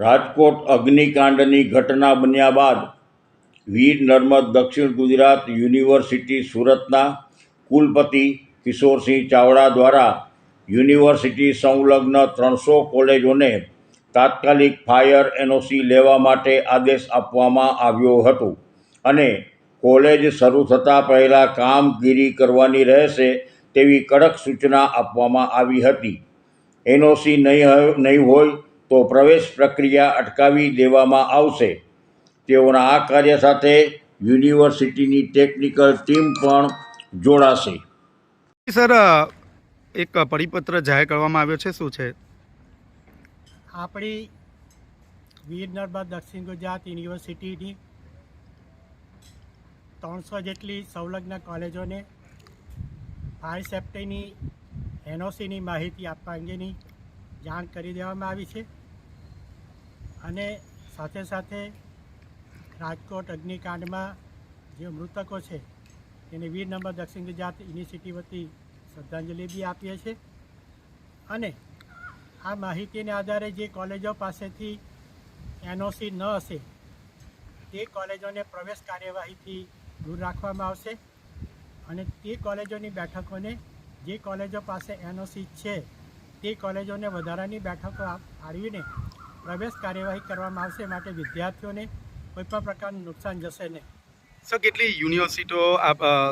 રાજકોટ અગ્નિકાંડની ઘટના બન્યા બાદ વીર નર્મદ દક્ષિણ ગુજરાત યુનિવર્સિટી સુરતના કુલપતિ કિશોરસિંહ ચાવડા દ્વારા યુનિવર્સિટી સંલગ્ન ત્રણસો કોલેજોને તાત્કાલિક ફાયર એનઓસી લેવા માટે આદેશ આપવામાં આવ્યો હતો અને કોલેજ શરૂ થતાં પહેલાં કામગીરી કરવાની રહેશે તેવી કડક સૂચના આપવામાં આવી હતી. એનઓસી નહીં નહીં હોય તો પ્રવેશ પ્રક્રિયા અટકાવી દેવામાં આવશે. તેઓના આ કાર્ય સાથે યુનિવર્સિટીની ટેકનિકલ ટીમ પણ જોડાશે. સર એક પરિપત્ર જાહેર કરવામાં આવ્યો છે શું છે? આપણી વીર નર્મદ દક્ષિણ ગુજરાત યુનિવર્સિટીની ત્રણસો જેટલી સંલગ્ન કોલેજોને ફાયર સેફ્ટીની એનઓસીની માહિતી આપવા અંગેની જાણ કરી દેવામાં આવી છે. અને સાથે સાથે રાજકોટ, અગ્નિકાંડમાં જે મૃતકો છે, એને વીર નંબર દક્ષિણ ગુજરાત યુનિવર્સિટી વતી શ્રદ્ધાંજલિ બી આપીએ છીએ. અને આ માહિતીને આધારે જે કોલેજો પાસેથી એનઓસી ન હશે, તે કોલેજોને પ્રવેશ કાર્યવાહીથી દૂર રાખવામાં આવશે. અને તે કોલેજોની બેઠકોને, જે કોલેજો પાસે એનઓસી છે, તે કોલેજોને વધારાની બેઠકો ફાળવીને પ્રવેશ કાર્યવાહી કરવામાં આવશે માટે વિદ્યાર્થીઓને કોઈપણ પ્રકારનું નુકસાન જશે નહીં. સર કેટલી યુનિવર્સિટીઓ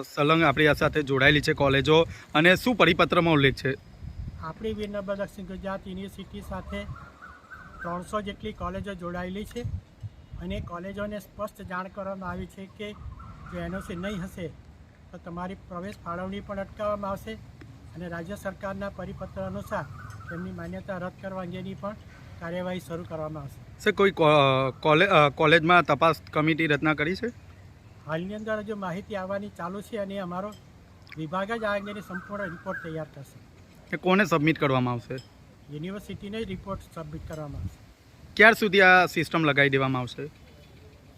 સલંગ આપણી સાથે જોડાયેલી છે કોલેજો અને શું પરિપત્રમાં ઉલ્લેખ છે? આપણી વીર નર્મદ દક્ષિણ ગુજરાત યુનિવર્સિટી સાથે ત્રણસો જેટલી કોલેજો જોડાયેલી છે અને કોલેજોને સ્પષ્ટ જાણ કરવામાં આવી છે કે જો એનઓસી નહીં હશે તો તમારી પ્રવેશ ફાળવણી પણ અટકાવવામાં આવશે અને રાજ્ય સરકારના પરિપત્ર અનુસાર તેમની માન્યતા રદ કરવા અંગેની પણ કાર્યવાહી શરૂ કરવામાં આવશે. સર કોઈ કોલેજમાં તપાસ કમિટી રચના કરી છે? હાલની અંદર હજુ માહિતી આવવાની ચાલુ છે અને અમારો વિભાગ જ આ અંગેની સંપૂર્ણ રિપોર્ટ તૈયાર કરશે. એ કોને સબમિટ કરવામાં આવશે? યુનિવર્સિટીને જ રિપોર્ટ સબમિટ કરવામાં આવશે. ક્યાર સુધી આ સિસ્ટમ લગાવી દેવામાં આવશે?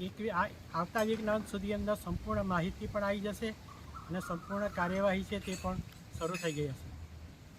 એક આ- આવતા એક અંત સુધી અંદર સંપૂર્ણ માહિતી પણ આવી જશે અને સંપૂર્ણ કાર્યવાહી છે તે પણ શરૂ થઈ ગઈ હશે.